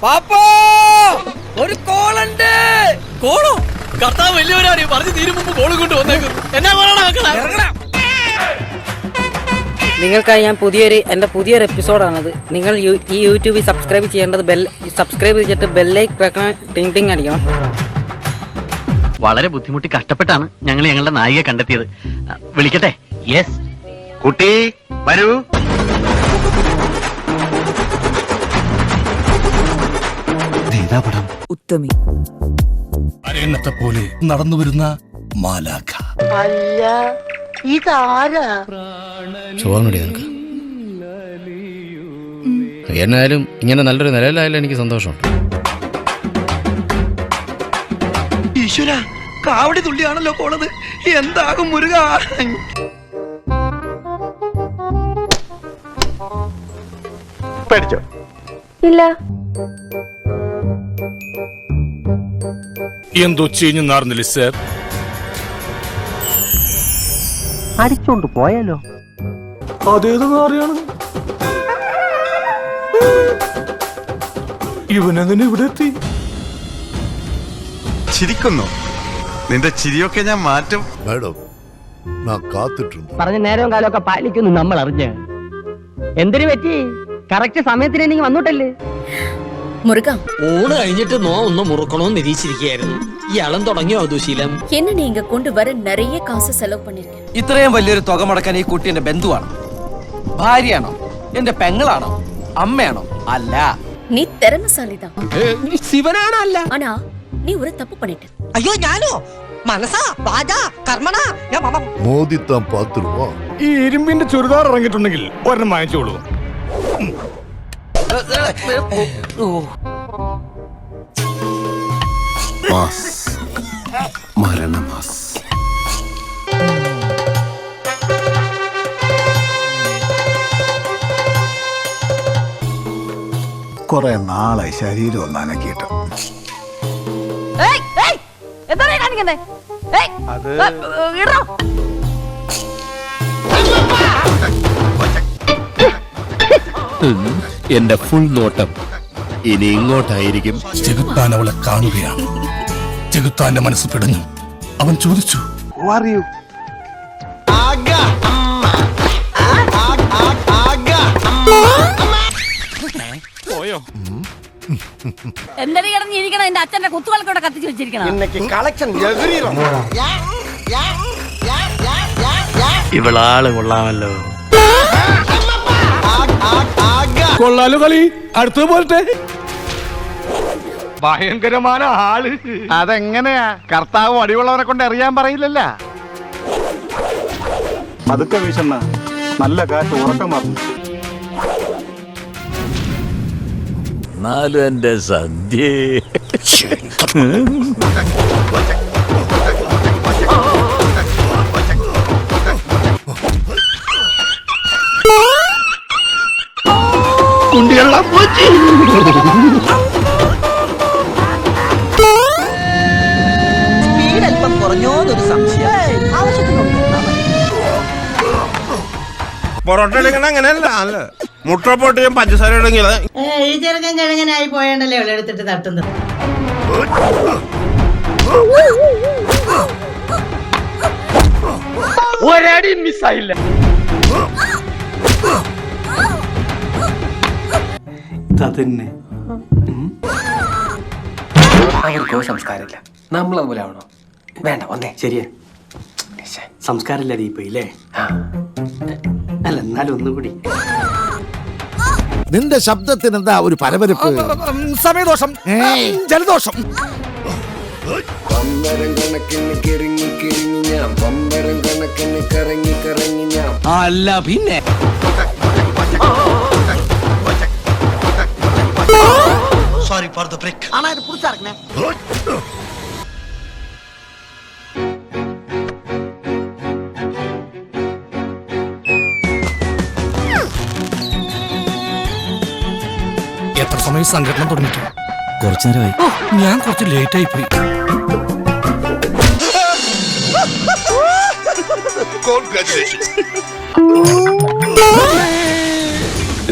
പാപ്പോ ഒരു കോളുണ്ട്. കോളോ? കർത്താവ് വലിയവരാണ് പറഞ്ഞു തീരും മുമ്പ് കോൾ കൊണ്ട് വന്നേക്കും. എന്നാ കോളാണ് മക്കളെ? നിങ്ങൾക്കായി ഞാൻ പുതിയൊരു എന്റെ പുതിയൊരു എപ്പിസോഡാണത്. നിങ്ങൾ ഈ യൂട്യൂബിൽ സബ്സ്ക്രൈബ് ചെയ്യേണ്ടത് ബെൽ സബ്സ്ക്രൈബ് ചെയ്തിട്ട് ബെല്ലൈക്ക് വെക്കണം. ടിങ് ടിങ് അടിക്കണം. വളരെ ബുദ്ധിമുട്ടി കഷ്ടപ്പെട്ടാണ് ഞങ്ങൾ ഞങ്ങളുടെ നായിക കണ്ടെത്തിയത്. വിളിക്കട്ടെ? യെസ് കുട്ടി വരൂ. ഉത്തമി. അരയന്നത്തെ പോലെ നടന്നു വരുന്ന മാലാഖ. സുഖമാണോടി നിനക്ക്? എന്നായാലും ഇങ്ങനെ നല്ലൊരു നിലയിലായാലും എനിക്ക് സന്തോഷമുണ്ട്. ഈശ്വര കാവടി തുള്ളിയാണല്ലോ പോണത്. എന്താകും മുരുക? പേടിച്ചോ? എന്തോ ചീഞ്ഞു നാർന്നില്ലേ സർ? അടിച്ചോണ്ട് പോയാലോ? അതേത് കാറിയാണ് ഇവനെങ്ങനെ ഇവിടെ എത്തി? ചിരിക്കുന്നു. നിന്റെ ചിരിയൊക്കെ ഞാൻ മാറ്റും. മേഡം ഞാൻ കാത്തിട്ടുണ്ട്. പറഞ്ഞ നേരവും കാലമൊക്കെ പാലിക്കുന്നു നമ്മൾ അറിഞ്ഞ് എന്തിനു പറ്റി? കറക്റ്റ് സമയത്തിന് നീ വന്നിട്ടല്ലേ? முருகா ഊണ് കഴിഞ്ഞിട്ട് നോ ഒന്ന് മുറുക്കണോന്ന് നിരീക്ഷിച്ചിരിക്കുകയായിരുന്നു ഇയാളും തുടങ്ങിയോ ദുശീലം என்ன நீங்க கொண்டு வர நிறைய காசு செலவு பண்ணிருக்கேன் ഇത്രയും വലിയൊരു തുക മുടക്കാൻ ഈ കുട്ടി എന്റെ ബന്ധുവാണ് ഭാര്യയാണോ എന്റെ പെങ്ങളാണോ അമ്മയാണോ അല്ല நீ திறமைசாலிதான் ശിവനാണല്ല ஆனா நீ ஒரு தப்பு பண்ணிட்ட അയ്യോ ഞാനോ മനസ്സാ വാചാ കർമ്മണാ ഞാൻ മമ- மோதித்தான் பார்த்துருவோம் ഈ ഇരുമ്പിന്റെ ചുരിദാർ ഇറങ്ങിയിട്ടുണ്ടെങ്കിൽ ഒരെണ്ണം വാങ്ങിച്ചോളൂ മാസ്. മരണമാസ്. കുറെ നാളെ ശരീരം ഒന്ന് അനക്കിയിട്ട്. അത് എന്റെ ഫുൾ നോട്ടം. ഇനി ഇങ്ങോട്ടായിരിക്കും. ചെകുത്താൻ അവളെ കാണുകയാണ്. ചെകുത്താന്റെ മനസ്സ് പിടഞ്ഞു. അവൻ ചോദിച്ചു പോയോ? എന്തൊരു കിടന്നിരിക്കണം എന്റെ അച്ഛന്റെ കുത്തുകൾക്കൂടെ കത്തിച്ചു വെച്ചിരിക്കണം. ഇവളാൾ കൊള്ളാമല്ലോ. കൊള്ളാലോ കളി. അടുത്തത് പോലത്തെ. ഭയങ്കരമായ ആൾ. അതെങ്ങനെയാ? കർത്താവ് അടിയുള്ളവരെ കൊണ്ട് അറിയാൻ പറയില്ലല്ല. പതുക്കെ വീശണ്ണ നല്ല കാറ്റ് ഉറക്കം എന്നാലും എന്റെ സദ്യ സ്പീഡ് അല്പം കുറഞ്ഞോന്നൊരു സംശയം. പൊറോട്ട എടുക്കണ അങ്ങനെയല്ല. അല്ല മുട്ട പൊട്ടിയും പഞ്ചസാര ഇടങ്ങിയത് ഈ ചെറുക്കൻ കിഴങ്ങനായി പോയണ്ടല്ലേ അവളെ എടുത്തിട്ട് തട്ടുന്നത്? ഒരടി മിസ്സായില്ല അതന്നെ അവർക്കോ സംസ്കാരമില്ല. നമ്മൾ അതുപോലെ ആവണോ? വേണ്ട ഒന്നേ ശരിയാ. സംസ്കാരമില്ല ദീപ ഇല്ലേ. അല്ല എന്നാലും ഒന്നുകൂടി നിന്റെ ശബ്ദത്തിന് എന്താ ഒരു പരപരപ്പ്? സമയദോഷം. ജലദോഷം. അല്ല പിന്നെ? എത്ര സമയം സംഘടന തുടങ്ങിയിട്ട് കുറച്ചു നേരമായി. ഞാൻ കുറച്ച് ലേറ്റ് ആയി പോയി.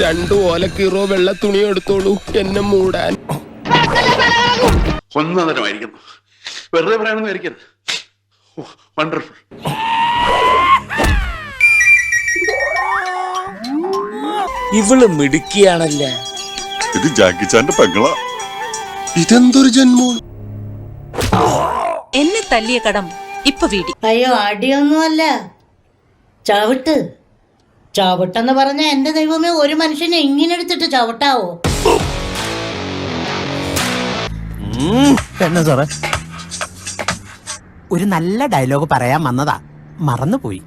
രണ്ടു കീറോ വെള്ള തുണി എടുത്തോളൂ. എന്നെ മൂടാൻ. ഒന്നതരമായിരിക്കുന്നു വെറുതെ ആയിരിക്കരുത് വണ്ടർഫുൾ ഇവൾ മിടുക്കിയാണല്ലേ? ഇത് ജാക്കിച്ചാന്റെ പെങ്ങളാ. ഇതെന്തൊരു ജന്മോ? എന്നെ തല്ലിയ കടം ഇപ്പൊ വീടി. അയ്യോ അടിയൊന്നുമല്ല. ചവിട്ട്. ചവിട്ടെന്ന് പറഞ്ഞ എന്റെ ദൈവമേ ഒരു മനുഷ്യനെ ഇങ്ങനെ എടുത്തിട്ട് ചവിട്ടാവോ? എന്നാ സാറേ? ഒരു നല്ല ഡയലോഗ് പറയാൻ വന്നതാ. മറന്നുപോയി.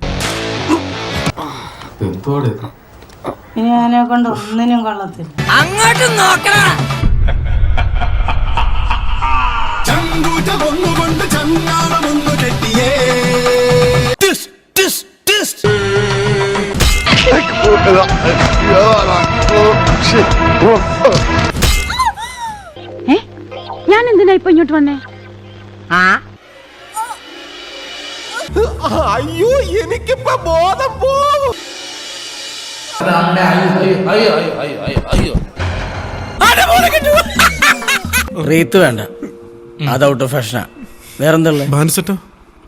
ഞാനെ കൊണ്ട് ഒന്നിനും കൊള്ളത്തില്ല. അങ്ങോട്ട് നോക്കണ എന്തിനാ ഇപ്പൊ ഇങ്ങോട്ട് വന്നേ? ആ? അയ്യോ എനിക്കിപ്പോ ബോധം പോകും റീത്ത് വേണ്ട. അത് ഔട്ട് ഓഫ് ഫാഷനാ വേറെന്താ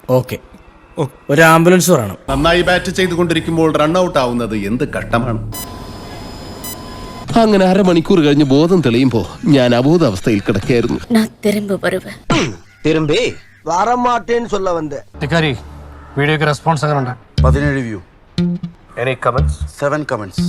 ഓക്കെ. ഒരു ആംബുലൻസ് വേണം നന്നായി ബാറ്റ് ചെയ്തുകൊണ്ടിരിക്കുമ്പോൾ റൺ ഔട്ട് ആവുന്നത് എന്ത് ഘട്ടമാണ് അങ്ങനെ അരമണിക്കൂർ കഴിഞ്ഞ് ബോധം തെളിയുമ്പോ ഞാൻ അബോധാവസ്ഥയിൽ കിടക്കായിരുന്നു நான் திரும்ப வருவேன் திரும்பி சொல்ல വീഡിയോക്ക് റെസ്പോൺസ് കമന്റ്സ്